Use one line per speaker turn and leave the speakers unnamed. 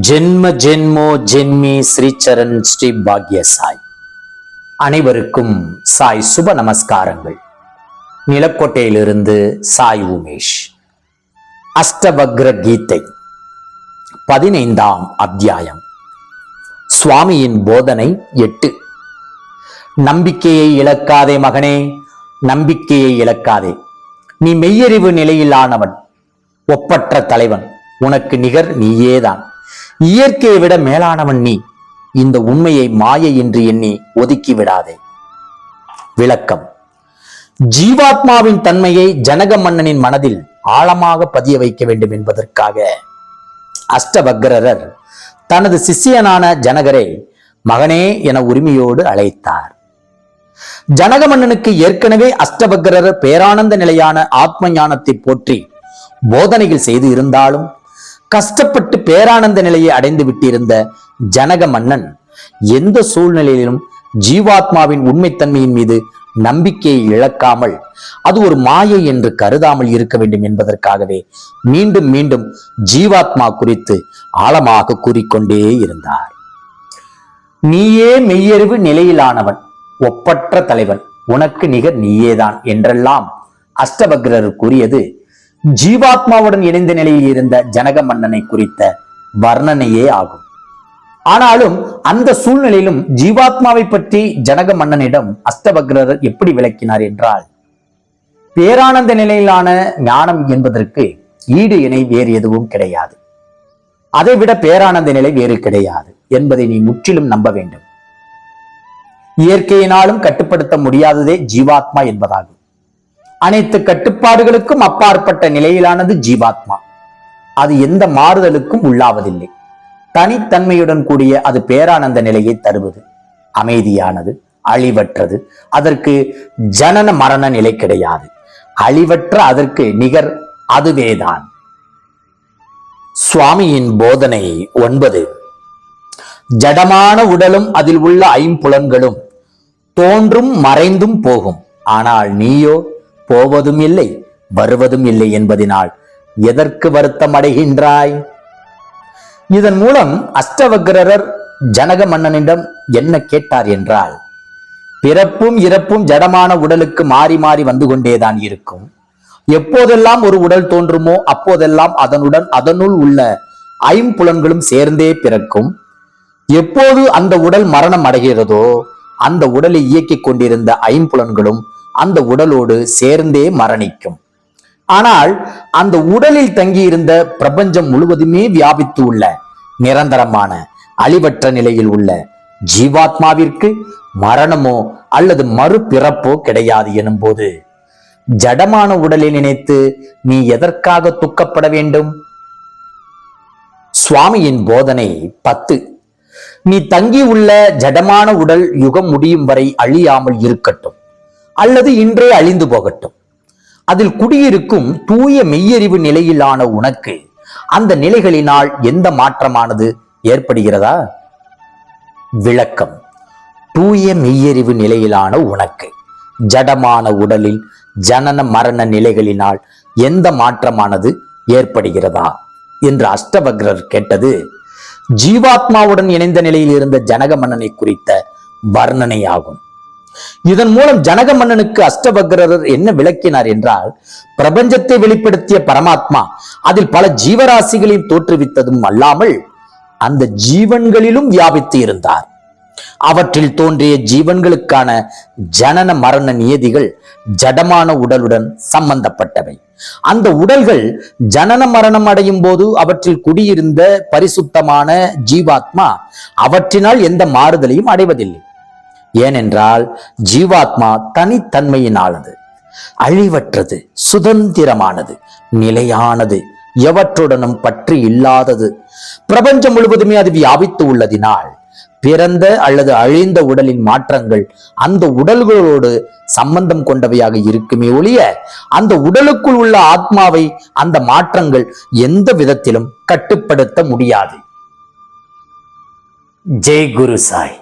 ஜென்ம ஜென்மோ ஜென்மி ஸ்ரீச்சரண் ஸ்ரீ பாக்ய சாய் அனைவருக்கும் சாய் சுப நமஸ்காரங்கள். நிலக்கோட்டையிலிருந்து சாய் உமேஷ். அஷ்டபக்ர கீதை. பதினைந்தாம் அத்தியாயம். சுவாமியின் போதனை எட்டு. நம்பிக்கையை இழக்காதே மகனே நம்பிக்கையை இழக்காதே. நீ மெய்யறிவு நிலையிலானவன். ஒப்பற்ற தலைவன். உனக்கு நிகர் நீயேதான். இயற்கையை விட மேலானவன் நீ. இந்த உண்மையை மாயை என்று எண்ணி ஒதுக்கி விடாதே. விளக்கம். ஜீவாத்மாவின் தன்மையை ஜனக மன்னனின் மனதில் ஆழமாக பதிய வைக்க வேண்டும் என்பதற்காக அஷ்டபக்ரரர் தனது சிஷ்யனான ஜனகரை மகனே என உரிமையோடு அழைத்தார். ஜனக மன்னனுக்கு ஏற்கனவே அஷ்டபக்ரர் பேரானந்த நிலையான ஆத்ம ஞானத்தை போற்றி போதனைகள் செய்து இருந்தாலும் கஷ்டப்பட்டு பேரானந்த நிலையை அடைந்து விட்டிருந்த ஜனக மன்னன் எந்த சூழ்நிலையிலும் ஜீவாத்மாவின் உண்மைத்தன்மையின் மீது நம்பிக்கையை இழக்காமல் அது ஒரு மாயை என்று கருதாமல் இருக்க வேண்டும் என்பதற்காகவே மீண்டும் மீண்டும் ஜீவாத்மா குறித்து ஆழமாக கூறிக்கொண்டே இருந்தார். நீயே மெய்யறிவு நிலையிலானவன் ஒப்பற்ற தலைவன் உனக்கு நிகர் நீயேதான் என்றெல்லாம் அஷ்டபக்ரர் கூறியது ஜீவாத்மாவுடன் இணைந்த நிலையில் இருந்த ஜனக மன்னனை குறித்த வர்ணனையே ஆகும். ஆனாலும் அந்த சூழ்நிலையிலும் ஜீவாத்மாவை பற்றி ஜனக மன்னனிடம் அஷ்டபக்ரர் எப்படி விளக்கினார் என்றால் பேரானந்த நிலையிலான ஞானம் என்பதற்கு ஈடு இணை வேறு எதுவும் கிடையாது. அதைவிட பேரானந்த நிலை வேறு கிடையாது என்பதை நீ முற்றிலும் நம்ப வேண்டும். இயற்கையினாலும் கட்டுப்படுத்த முடியாததே ஜீவாத்மா என்பதாகும். அனைத்து கட்டுப்பாடுகளுக்கும் அப்பாற்பட்ட நிலையிலானது ஜீவாத்மா. அது எந்த மாறுதலுக்கும் உள்ளாவதில்லை. தனித்தன்மையுடன் கூடிய அது பேரானந்த நிலையை தருவது அமைதியானது அழிவற்றது அதற்கு ஜனன மரண நிலை கிடையாது. அழிவற்ற அதற்கு நிகர் அதுவேதான். சுவாமியின் போதனை ஒன்பது. ஜடமான உடலும் அதில் உள்ள ஐம்புலன்களும் தோன்றும் மறைந்தும் போகும். ஆனால் நீயோ போவதும் இல்லை வருவதும் இல்லை என்பதினால் எதற்கு வருத்தம் அடைகின்றாய் இதன் மூலம் அஷ்டவக்ரர் ஜனக மன்னனிடம் என்ன கேட்டார் என்றால் பிறப்பும் இறப்பும் ஜடமான உடலுக்கு மாறி மாறி வந்து கொண்டேதான் இருக்கும். எப்போதெல்லாம் ஒரு உடல் தோன்றுமோ அப்போதெல்லாம் அதனுடன் அதனுள் உள்ள ஐம்புலன்களும் சேர்ந்தே பிறக்கும். எப்போது அந்த உடல் மரணம் அடைகிறதோ அந்த உடலை இயக்கிக் கொண்டிருந்த ஐம்புலன்களும் அந்த உடலோடு சேர்ந்தே மரணிக்கும். ஆனால் அந்த உடலில் தங்கியிருந்த பிரபஞ்சம் முழுவதுமே வியாபித்து உள்ள நிரந்தரமான அழிவற்ற நிலையில் உள்ள ஜீவாத்மாவிற்கு மரணமோ அல்லது மறுபிறப்போ கிடையாது எனும்போது ஜடமான உடலை நினைத்து நீ எதற்காக துக்கப்பட வேண்டும்? சுவாமியின் போதனை பத்து. நீ தங்கியுள்ள ஜடமான உடல் யுகம் முடியும் வரை அழியாமல் இருக்கட்டும் அல்லது இன்றே அழிந்து போகட்டும். அதில் குடியிருக்கும் தூய மெய்யறிவு நிலையிலான உனக்கு அந்த நிலைகளினால் எந்த மாற்றமானது ஏற்படுகிறதா? விளக்கம். தூய மெய்யறிவு நிலையிலான உனக்கு ஜடமான உடலில் ஜனன மரண நிலைகளினால் எந்த மாற்றமானது ஏற்படுகிறதா? என்று அஷ்டபக்ரர் கேட்டது ஜீவாத்மாவுடன் இணைந்த நிலையில் இருந்த ஜனக மன்னனை குறித்த வர்ணனையாகும். இதன் மூலம் ஜனக மன்னனுக்கு அஷ்டபக்ரர் என்ன விளக்கினார் என்றால் பிரபஞ்சத்தை வெளிப்படுத்திய பரமாத்மா அதில் பல ஜீவராசிகளையும் தோற்றுவித்ததும் அல்லாமல் அந்த ஜீவன்களிலும் வியாபித்து இருந்தார். அவற்றில் தோன்றிய ஜீவன்களுக்கான ஜனன மரண நியதிகள் ஜடமான உடலுடன் சம்பந்தப்பட்டவை. அந்த உடல்கள் ஜனன மரணம் அடையும் போது அவற்றில் குடியிருந்த பரிசுத்தமான ஜீவாத்மா அவற்றினால் எந்த மாறுதலையும் அடைவதில்லை. ஏனென்றால் ஜீவாத்மா தனித்தன்மையினானது அழிவற்றது சுதந்திரமானது நிலையானது எவற்றுடனும் பற்றி இல்லாதது. பிரபஞ்சம் முழுவதுமே அது வியாபித்து உள்ளதினால் பிறந்த அல்லது அழிந்த உடலின் மாற்றங்கள் அந்த உடல்களோடு சம்பந்தம் கொண்டவையாக இருக்குமே ஒழிய அந்த உடலுக்குள் உள்ள ஆத்மாவை அந்த மாற்றங்கள் எந்த விதத்திலும் கட்டுப்படுத்த முடியாது. ஜெய் குரு சாய்.